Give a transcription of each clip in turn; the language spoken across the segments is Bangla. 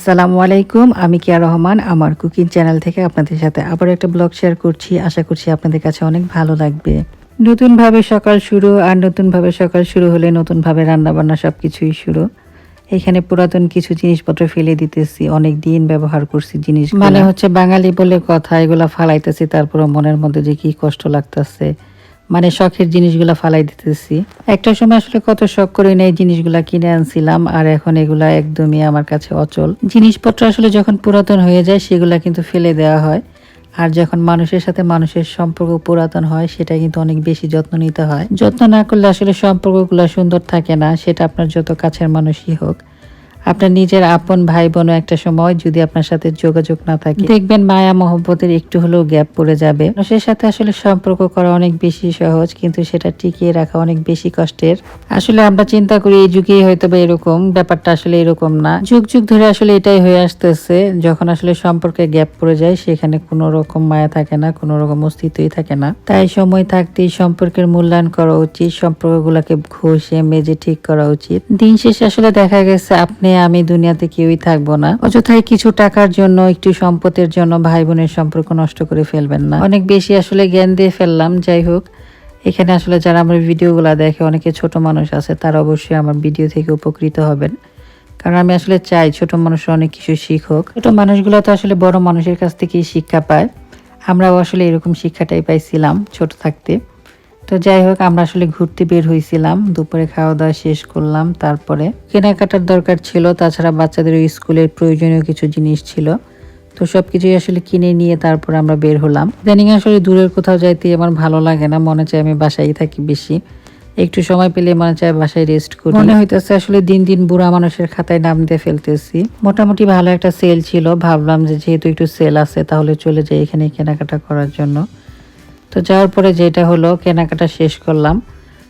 আসসালামু আলাইকুম, আমি কিয়া রহমান, আমার কুকিং চ্যানেল থেকে আপনাদের সাথে আবার একটা ব্লগ শেয়ার করছি। আশা করছি আপনাদের কাছে অনেক ভালো লাগবে। নতুনভাবে সকাল শুরু, আর নতুনভাবে সকাল শুরু হলে নতুনভাবে রান্নাবান্না সব কিছুই শুরু। এখানে পুরাতন কিছু জিনিসপত্র ফেলে দিতেছি, অনেক দিন ব্যবহার করছি জিনিস মানে হচ্ছে বাঙালি বলে কথা, এগুলা ফালাইতেছি তারপরে মনের মধ্যে যে কি কষ্ট লাগতেছে। মানে শখের জিনিসগুলা ফালাই দিতেছি। একটা সময় আসলে কত শখ করে নেই জিনিসগুলা কিনে আনছিলাম, আর এখন এগুলা একদমই আমার কাছে অচল। জিনিসপত্র আসলে যখন পুরাতন হয়ে যায়, সেগুলা কিন্তু ফেলে দেওয়া হয়। আর যখন মানুষের সাথে মানুষের সম্পর্ক পুরাতন হয়, সেটা কিন্তু অনেক বেশি যত্ন নিতে হয়। যত্ন না করলে আসলে সম্পর্কগুলো সুন্দর থাকে না, সেটা আপনার যত কাছের মানুষই হোক। আপনার নিজের আপন ভাই বোনও একটা সময় যদি আপনার সাথে যোগাযোগ না থাকে। দেখবেন মায়া মহব্বতের একটু হলেও গ্যাপ পড়ে যাবে। মানুষের সাথে আসলে সম্পর্ক করা অনেক বেশি সহজ, কিন্তু সেটা টিকিয়ে রাখা অনেক বেশি কষ্টের। আসলে আমরা চিন্তা করি এই যুগেই হয়তো বা এরকম, ব্যাপারটা আসলে এরকম না। যুগ যুগ ধরে আসলে এটাই হয়ে আসতেছে, যখন আসলে সম্পর্কে গ্যাপ পড়ে যায়, সেখানে কোনো রকম মায়া থাকে না, কোনো রকম অস্তিত্বই থাকে না। তাই সময় থাকতেই সম্পর্কের মূল্যায়ন করা উচিত, সম্পর্কগুলোকে ঘষে, মেজে ঠিক করা উচিত। দিন শেষে আসলে দেখা গেছে, আপনি আমি দুনিয়াতে কেউই থাকব না। অযথায় কিছু টাকার জন্য, একটু সম্পদের জন্য ভাই বোনের সম্পর্ক নষ্ট করে ফেলবেন না। অনেক বেশি আসলে জ্ঞান দিয়ে ফেললাম, যাই হোক। এখানে আসলে যারা আমার ভিডিওগুলো দেখে, অনেকে ছোট মানুষ আছে, তারা অবশ্যই আমার ভিডিও থেকে উপকৃত হবেন। কারণ আমি আসলে চাই ছোট মানুষরা অনেক কিছু শিখুক। ছোট মানুষগুলো তো আসলে বড় মানুষের কাছ থেকেই শিক্ষা পায়। আমরাও আসলে এরকম শিক্ষাটাই পাইছিলাম ছোট থাকতে। তো যাই হোক, আমরা আসলে ঘুরতে বের হয়েছিলাম দুপুরে খাওয়া দাওয়া শেষ করলাম, তারপরে কেনাকাটার দরকার ছিল, তাছাড়া বাচ্চাদের স্কুলের প্রয়োজনীয় কিছু জিনিস ছিল। তো সব কিছুই আসলে কিনে নিয়ে তারপর আমরা বের হলাম। ইদানিং আসলে দূরের কোথাও যাইতে আমার ভালো লাগে না, মনে চায় আমি বাসায় থাকি বেশি। একটু সময় পেলে মনে চায় বাসায় রেস্ট করি। মনে হইতেছে আসলে দিন দিন বুড়া মানুষের খাতায় নাম দিয়ে ফেলতেছি। মোটামুটি ভালো একটা সেল ছিল, ভাবলাম যে যেহেতু একটু সেল আছে, তাহলে চলে যাই এখানে কেনাকাটা করার জন্য। তো যাওয়ার পরে যেটা হলো, কেনাকাটা শেষ করলাম।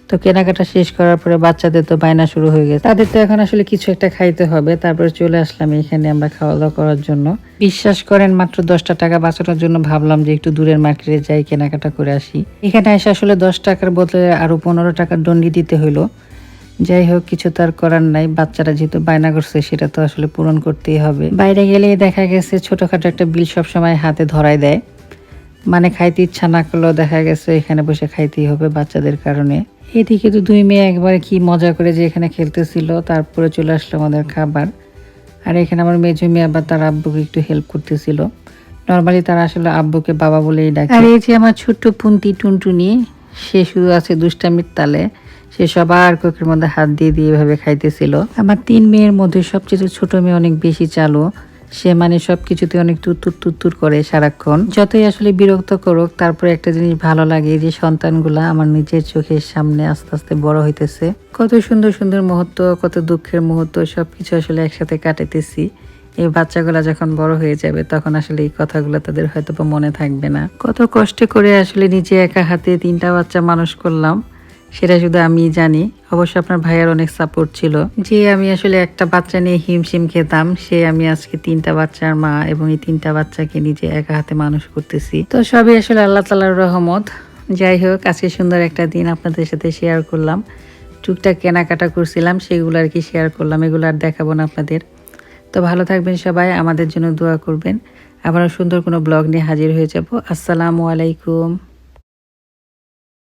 তো কেনাকাটা শেষ করার পরে বাচ্চাদের তো বায়না শুরু হয়ে গেছে। তাদের তো এখন আসলে কিছু একটা খাইতে হবে। তারপরে চলে আসলাম এখানে আমরা খাওয়া দাওয়া করার জন্য। বিশ্বাস করেন, মাত্র দশটা টাকা বাঁচানোর জন্য ভাবলাম যে একটু দূরের মার্কেটে যাই, কেনাকাটা করে আসি। এখানে এসে আসলে দশ টাকার বদলে আরও পনেরো টাকার দণ্ডি দিতে হইল। যাই হোক, কিছু তার করার নাই। বাচ্চারা যেহেতু বায়না করছে, সেটা তো আসলে পূরণ করতেই হবে। বাইরে গেলেই দেখা গেছে, ছোটখাটো একটা বিল সবসময় হাতে ধরাই দেয়। মানে খাইতে ইচ্ছা না করলেও দেখা গেছে এখানে বসে খাইতেই হবে বাচ্চাদের কারণে। এদিকে তো দুই মেয়ে একবার কি মজা করে যে এখানে খেলতেছিল, তারপরে চলে আসলো আমাদের খাবার। আর এখানে আমার মেজো মেয়ে আবার তার আব্বুকে একটু হেল্প করতেছিল। নর্মালি তারা আসলে আব্বুকে বাবা বলেই ডাকে। আর এই যে আমার ছোট্ট পুন্তি টুনটুনি, সে শুধু আছে দুষ্টামির তালে। সে সবার কোকের মধ্যে হাত দিয়ে দিয়ে এভাবে খাইতেছিল। আমার তিন মেয়ের মধ্যে সবচেয়ে ছোট মেয়ে অনেক বেশি চালু। সে মানে সবকিছুতে অনেক তুত্তুর তুত্তুর করে সারাক্ষণ। যতই আসলে বিরক্ত করুক, তারপরে একটা জিনিস ভালো লাগে যে সন্তানগুলা আমার নিজের চোখের সামনে আস্তে আস্তে বড় হইতেছে। কত সুন্দর সুন্দর মুহূর্ত, কত দুঃখের মুহূর্ত, সবকিছু আসলে একসাথে কাটাইতেছি। এই বাচ্চাগুলা যখন বড় হয়ে যাবে, তখন আসলে এই কথাগুলো তাদের হয়তো মনে থাকবে না। কত কষ্ট করে আসলে নিজে একা হাতে তিনটা বাচ্চা মানুষ করলাম। সেটা শুধু আমি জানি। অবশ্য আপনার ভাইয়ের অনেক সাপোর্ট ছিল। যে আমি আসলে একটা বাচ্চা নিয়ে হিমশিম খেতাম, সে আমি আজকে তিনটা বাচ্চার মা এবং এই তিনটা বাচ্চাকে নিজে একা হাতে মানুষ করতেছি। তো সবই আসলে আল্লাহ তালার রহমত। যাই হোক, আজকে সুন্দর একটা দিন আপনাদের সাথে শেয়ার করলাম। টুকটাক কেনাকাটা করছিলাম, সেগুলো আর কি শেয়ার করলাম। এগুলো আর দেখাবো না আপনাদের। তো ভালো থাকবেন সবাই, আমাদের জন্য দোয়া করবেন। আবারও সুন্দর কোনো ব্লগ নিয়ে হাজির হয়ে যাব। আসসালামু আলাইকুম।